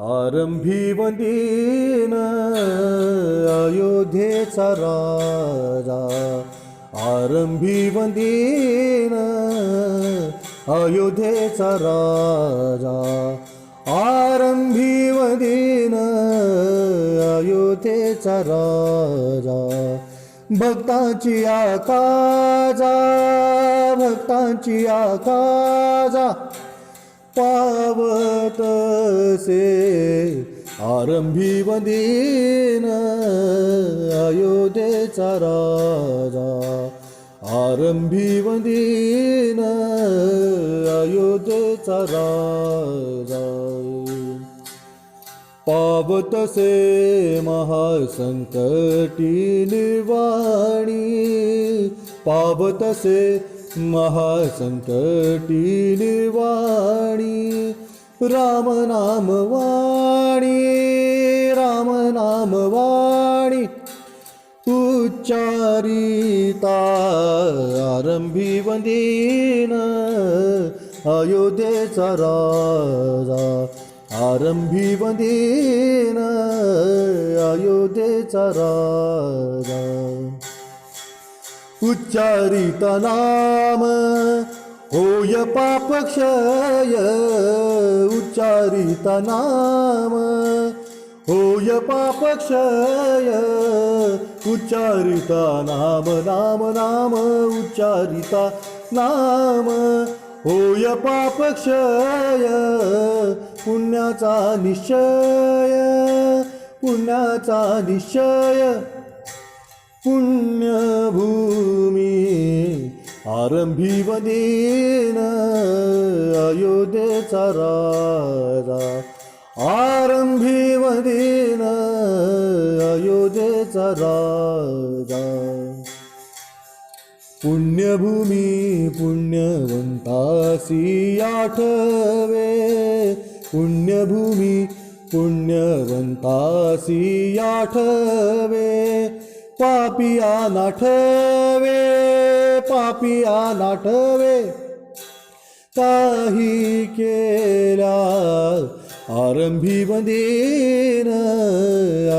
आरंभी वंदीन अयोध्येचा राजा. आरंभी वंदीन अयोध्येचा राजा. आरंभी वंदीन अयोध्येचा राजा. भक्तांची आकाजा भक्तांची आकाजा. पावतसे आरंभी वदीन अयोध्येचा राजा. आरंभी वदीन अयोध्येचा राजा. पावतसे महासंकटी निवाणी पावतसे महासंकटी निर्वाणी राम नाम वाणी राम नाम वाणी. उच्चारिता आरंभी वंदीन अयोध्येचा राजा आरंभी वंदीन अयोध्येचा राजा. उच्चारित नाम. होय पापक्षय उच्चारित नाम. होय पापक्षय उच्चारिता नाम नाम नाम उच्चारिता नाम. होय पापक्षय पुण्याचा निश्चय पुण्याचा निश्चय. पुण्यभूमी आरंभी वदेन अयोध्येचा राजा. आरंभी वदेन अयोध्येचा राजा. पुण्यभूमी पुण्यवंतासी आठवे. पुण्यभूमी पुण्यवंतासी आठवे. पापिया नाठवे पापिया नाठवे. काही केला आरंभी वंदीन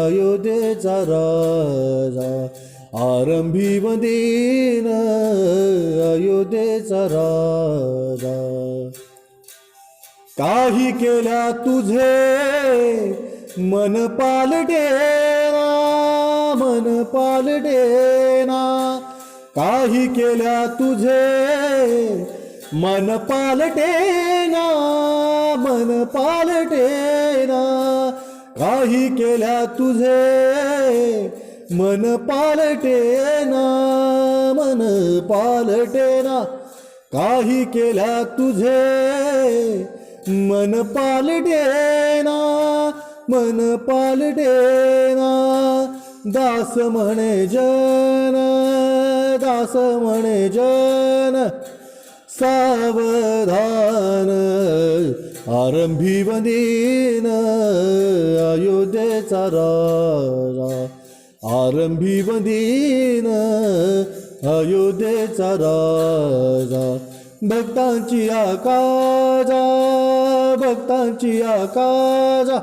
अयोध्येचा राजा. आरंभी वंदीन अयोध्येचा राजा. काही केल्या तुझे मन पालटे मन पालटेना काही केल्या तुझे मन पालटेना मन पालटेना काही केल्या तुझे मन पालटेना मन पालटेना काही केल्या तुझे मन पालटेना मन पालटेना दास म्हणे जन दास म्हणे जन सावधान आरंभी वनीन अयोध्येचा राजा. आरंभी वनीन अयोध्येचा राजा. भक्तांची आकाजा भक्तांची आकाजा.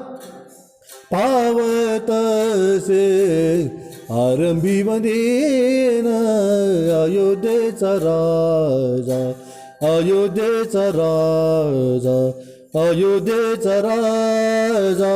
पावतसे आरंभी वंदीन अयोध्येचा राजा अयोध्येचा राजा अयोध्येचा राजा.